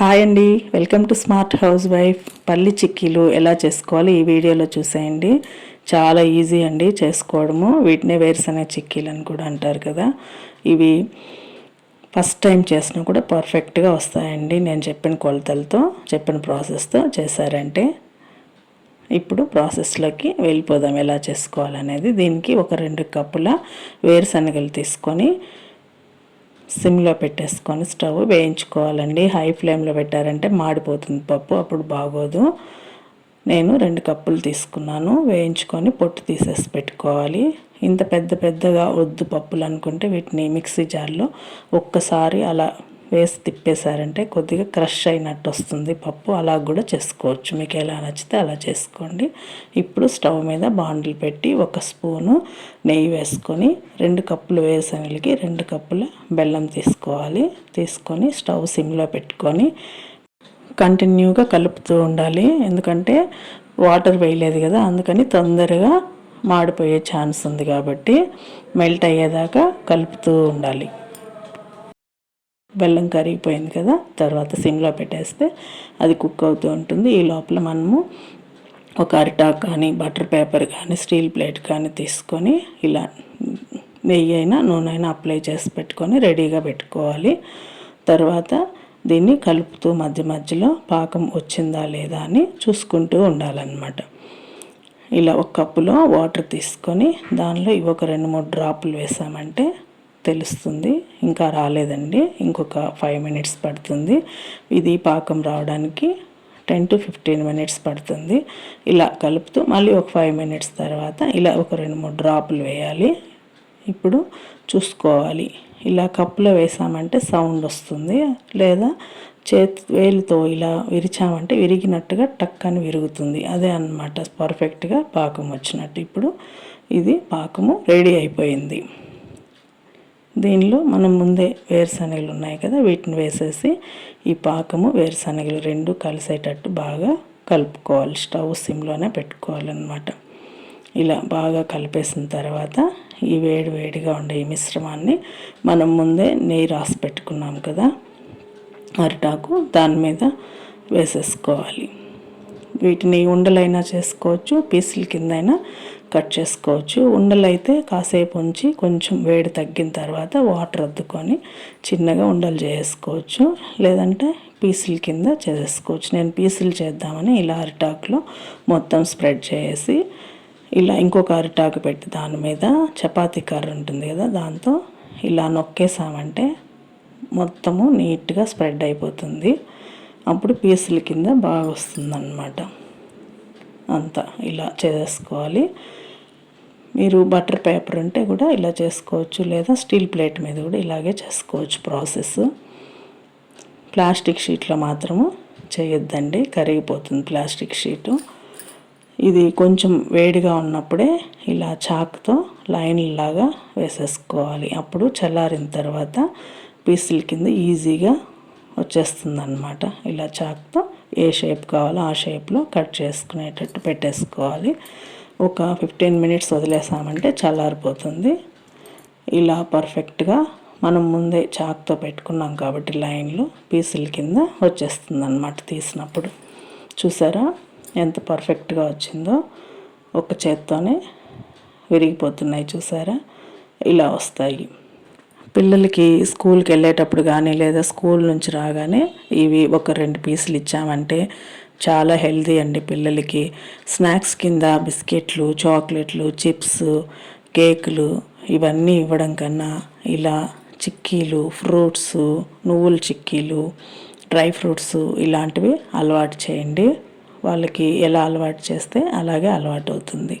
Hi అండి welcome to smart housewife పల్లి చిక్కీలు ఎలా చేసుకోవాలి ఈ వీడియోలో చూసేయండి. చాలా ఈజీ అండి చేసుకోవడము. వీటినే వేరుశనగ చిక్కీలు అని కూడా అంటారు కదా. ఇవి ఫస్ట్ టైం చేసినా కూడా పర్ఫెక్ట్గా వస్తాయండి. నేను చెప్పిన కొలతలతో చెప్పిన ప్రాసెస్తో చేశారంటే ఇప్పుడు ప్రాసెస్లోకి వెళ్ళిపోదాం ఎలా చేసుకోవాలనేది. దీనికి ఒక రెండు కప్పుల వేరుశనగలు తీసుకొని సిమ్లో పెట్టేసుకొని స్టవ్ వేయించుకోవాలండి. హై ఫ్లేమ్లో పెట్టారంటే మాడిపోతుంది పప్పు అప్పుడు బాగోదు. నేను రెండు కప్పులు తీసుకున్నాను. వేయించుకొని పొట్టు తీసేసి పెట్టుకోవాలి. ఇంత పెద్ద పెద్దగా వద్దు పప్పులు అనుకుంటే వీటిని మిక్సీ జార్లో ఒక్కసారి అలా వేసి తిప్పేశారంటే కొద్దిగా క్రష్ అయినట్టు వస్తుంది పప్పు. అలా కూడా చేసుకోవచ్చు. మీకు ఎలా నచ్చితే అలా చేసుకోండి. ఇప్పుడు స్టవ్ మీద బాండిల్ పెట్టి ఒక స్పూను నెయ్యి వేసుకొని రెండు కప్పులు వేరుశనగలకి రెండు కప్పుల బెల్లం తీసుకోవాలి. తీసుకొని స్టవ్ సిమ్లో పెట్టుకొని కంటిన్యూగా కలుపుతూ ఉండాలి. ఎందుకంటే వాటర్ వేయలేదు కదా అందుకని తొందరగా మాడిపోయే ఛాన్స్ ఉంది కాబట్టి మెల్ట్ అయ్యేదాకా కలుపుతూ ఉండాలి. బెల్లం కరిగిపోయింది కదా తర్వాత సిమ్లో పెట్టేస్తే అది కుక్ అవుతూ ఉంటుంది. ఈ లోపల మనము ఒక అరిటాక్ కానీ బటర్ పేపర్ కానీ స్టీల్ ప్లేట్ కానీ తీసుకొని ఇలా నెయ్యి అయినా నూనె అయినా అప్లై చేసి పెట్టుకొని రెడీగా పెట్టుకోవాలి. తర్వాత దీన్ని కలుపుతూ మధ్య మధ్యలో పాకం వచ్చిందా లేదా అని చూసుకుంటూ ఉండాలన్నమాట. ఇలా ఒక కప్పులో వాటర్ తీసుకొని దానిలో ఇవి ఒక రెండు మూడు డ్రాపులు వేసామంటే తెలుస్తుంది. ఇంకా రాలేదండి. ఇంకొక ఫైవ్ మినిట్స్ పడుతుంది. ఇది పాకం రావడానికి టెన్ టు ఫిఫ్టీన్ మినిట్స్ పడుతుంది. ఇలా కలుపుతూ మళ్ళీ ఒక ఫైవ్ మినిట్స్ తర్వాత ఇలా ఒక రెండు మూడు డ్రాపులు వేయాలి. ఇప్పుడు చూసుకోవాలి. ఇలా కప్పులో వేసామంటే సౌండ్ వస్తుంది. లేదా చేతి వేలుతో ఇలా విరిచామంటే విరిగినట్టుగా టక్ అని విరుగుతుంది. అదే అనమాట పర్ఫెక్ట్గా పాకం వచ్చినట్టు. ఇప్పుడు ఇది పాకము రెడీ అయిపోయింది. దీనిలో మనం ముందే వేరుశనగలు ఉన్నాయి కదా వీటిని వేసేసి ఈ పాకము వేరుశనగలు రెండు కలిసేటట్టు బాగా కలుపుకోవాలి. స్టవ్ సిమ్లోనే పెట్టుకోవాలన్నమాట. ఇలా బాగా కలిపేసిన తర్వాత ఈ వేడి వేడిగా ఉండే ఈ మిశ్రమాన్ని మనం ముందే నెయ్యి రాసి పెట్టుకున్నాం కదా అరిటాకు దాని మీద వేసేసుకోవాలి. వీటిని ఉండలైనా చేసుకోవచ్చు పీసుల కిందైనా కట్ చేసుకోవచ్చు. ఉండలు అయితే కాసేపు ఉంచి కొంచెం వేడి తగ్గిన తర్వాత వాటర్ అద్దుకొని చిన్నగా ఉండలు చేసుకోవచ్చు. లేదంటే పీసుల కింద చేసుకోవచ్చు. నేను పీసులు చేద్దామని ఇలా అరిటాకులో మొత్తం స్ప్రెడ్ చేసి ఇలా ఇంకొక అరిటాకు పెట్టి దాని మీద చపాతీ కర్ర ఉంటుంది కదా దాంతో ఇలా నొక్కేసామంటే మొత్తము నీట్గా స్ప్రెడ్ అయిపోతుంది. అప్పుడు పీసుల కింద బాగా వస్తుంది అంతా ఇలా చేసుకోవాలి. మీరు బటర్ పేపర్ ఉంటే కూడా ఇలా చేసుకోవచ్చు లేదా స్టీల్ ప్లేట్ మీద కూడా ఇలాగే చేసుకోవచ్చు ప్రాసెస్ ప్లాస్టిక్ షీట్లో మాత్రము చేయొద్దండి కరిగిపోతుంది ప్లాస్టిక్ షీటు ఇది కొంచెం వేడిగా ఉన్నప్పుడే ఇలా చాక్తో లైన్లాగా వేసేసుకోవాలి. అప్పుడు చల్లారిన తర్వాత పీసుల కింద ఈజీగా వచ్చేస్తుంది అనమాట ఇలా చాక్తో ఏ షేప్ కావాలో ఆ షేప్లో కట్ చేసుకునేటట్టు పెట్టేసుకోవాలి. ఒక ఫిఫ్టీన్ మినిట్స్ వదిలేసామంటే చల్లారిపోతుంది. ఇలా పర్ఫెక్ట్గా మనం ముందే చాక్తో పెట్టుకున్నాం కాబట్టి లైన్లు పీసుల కింద వచ్చేస్తుంది అనమాట తీసినప్పుడు. చూసారా ఎంత పర్ఫెక్ట్గా వచ్చిందో? ఒక చేత్తోనే విరిగిపోతున్నాయి చూసారా? ఇలా వస్తాయి. పిల్లలకి స్కూల్కి వెళ్ళేటప్పుడు కానీ లేదా స్కూల్ నుంచి రాగానే ఇవి ఒక రెండు పీసులు ఇచ్చామంటే చాలా హెల్తీ అండి పిల్లలకి. స్నాక్స్ కింద బిస్కెట్లు చాక్లెట్లు చిప్స్ కేకులు ఇవన్నీ ఇవ్వడం కన్నా ఇలా చిక్కీలు ఫ్రూట్స్ నువ్వుల చిక్కీలు డ్రై ఫ్రూట్స్ ఇలాంటివి అలవాటు చేయండి. వాళ్ళకి ఎలా అలవాటు చేస్తే అలాగే అలవాటు అవుతుంది.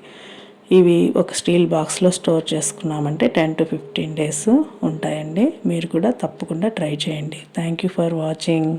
ఇవి ఒక స్టీల్ బాక్స్లో స్టోర్ చేసుకున్నామంటే టెన్ టు ఫిఫ్టీన్ డేస్ ఉంటాయండి. మీరు కూడా తప్పకుండా ట్రై చేయండి. Thank you for watching.